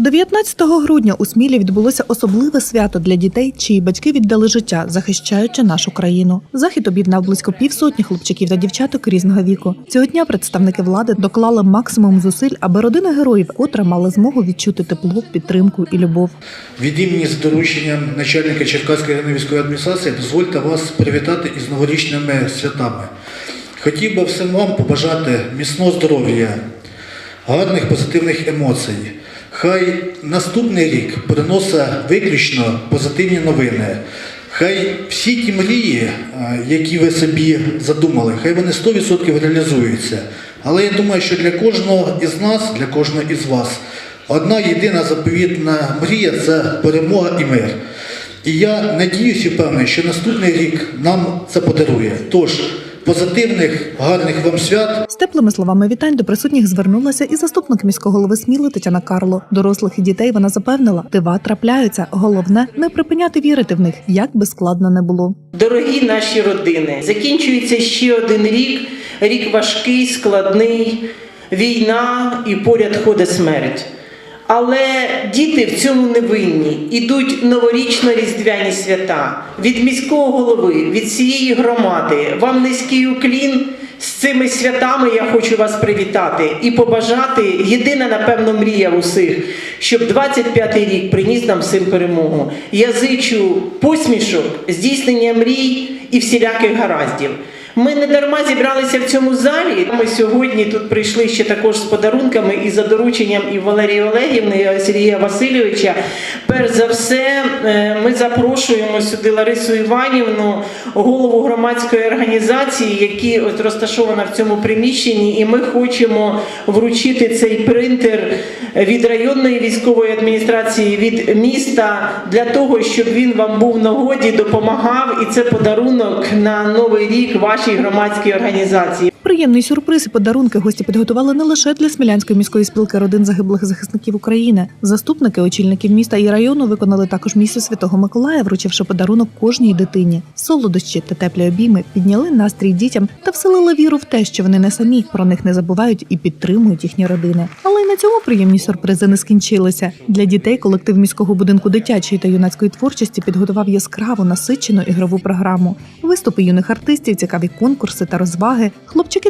19 грудня у Смілі відбулося особливе свято для дітей, чиї батьки віддали життя, захищаючи нашу країну. Захід об'єднав близько півсотні хлопчиків та дівчаток різного віку. Цього дня представники влади доклали максимум зусиль, аби родини героїв, котра мали змогу відчути тепло, підтримку і любов. Від імені з дорученням начальника Черкаської військової адміністрації дозвольте вас привітати із новорічними святами. Хотів би всім вам побажати міцного здоров'я, гарних позитивних емоцій. Хай наступний рік приносить виключно позитивні новини. Хай всі ті мрії, е, які ви собі задумали, хай вони 100% реалізуються. Але я думаю, що для кожного із нас, для кожного із вас, одна єдина заповітна мрія це перемога і мир. І я надіюся і впевнений, що наступний рік нам це подарує. Тож, позитивних, гарних вам свят. З теплими словами вітань до присутніх звернулася і заступник міського голови Сміли Тетяна Карло. Дорослих і дітей вона запевнила, дива трапляються. Головне не припиняти вірити в них, як би складно не було. Дорогі наші родини, закінчується ще один рік. Рік важкий, складний, війна і поряд ходить смерть. Але діти в цьому не винні. Ідуть новорічно-різдвяні свята від міського голови, від всієї громади. Вам низький уклін. З цими святами я хочу вас привітати і побажати. Єдина, напевно, мрія усіх, щоб 25-й рік приніс нам всім перемогу. Я зичу посмішок, здійснення мрій і всіляких гараздів. Ми не дарма зібралися в цьому залі. Ми сьогодні тут прийшли ще також з подарунками і за дорученням і Валерії Олегівни, і Сергія Васильовича. Перш за все, е, ми запрошуємо сюди Ларису Іванівну, голову громадської організації, от розташована в цьому приміщенні, і ми хочемо вручити цей принтер від районної військової адміністрації, від міста для того, щоб він вам був нагоді, допомагав, і це подарунок на новий рік вашій громадській організації. Приємний сюрприз і подарунки гості підготували не лише для Смілянської міської спілки родин загиблих захисників України. Заступники очільників міста і району виконали також місію Святого Миколая, вручивши подарунок кожній дитині. Солодощі та теплі обійми підняли настрій дітям та вселили віру в те, що вони не самі про них не забувають і підтримують їхні родини. Але й на цьому приємні сюрпризи не скінчилися. Для дітей колектив міського будинку дитячої та юнацької творчості підготував яскраву насичену ігрову програму. Виступи юних артистів, цікаві конкурси та розваги.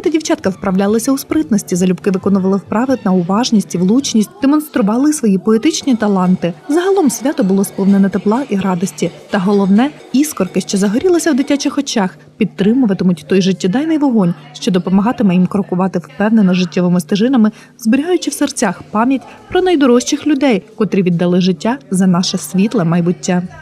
Хлопчики та дівчатка вправлялися у спритності, залюбки виконували вправи на уважність і влучність, демонстрували свої поетичні таланти. Загалом свято було сповнене тепла і радості. Та головне іскорки, що загорілися в дитячих очах, підтримуватимуть той життєдайний вогонь, що допомагатиме їм крокувати впевнено життєвими стежинами, зберігаючи в серцях пам'ять про найдорожчих людей, котрі віддали життя за наше світле майбуття.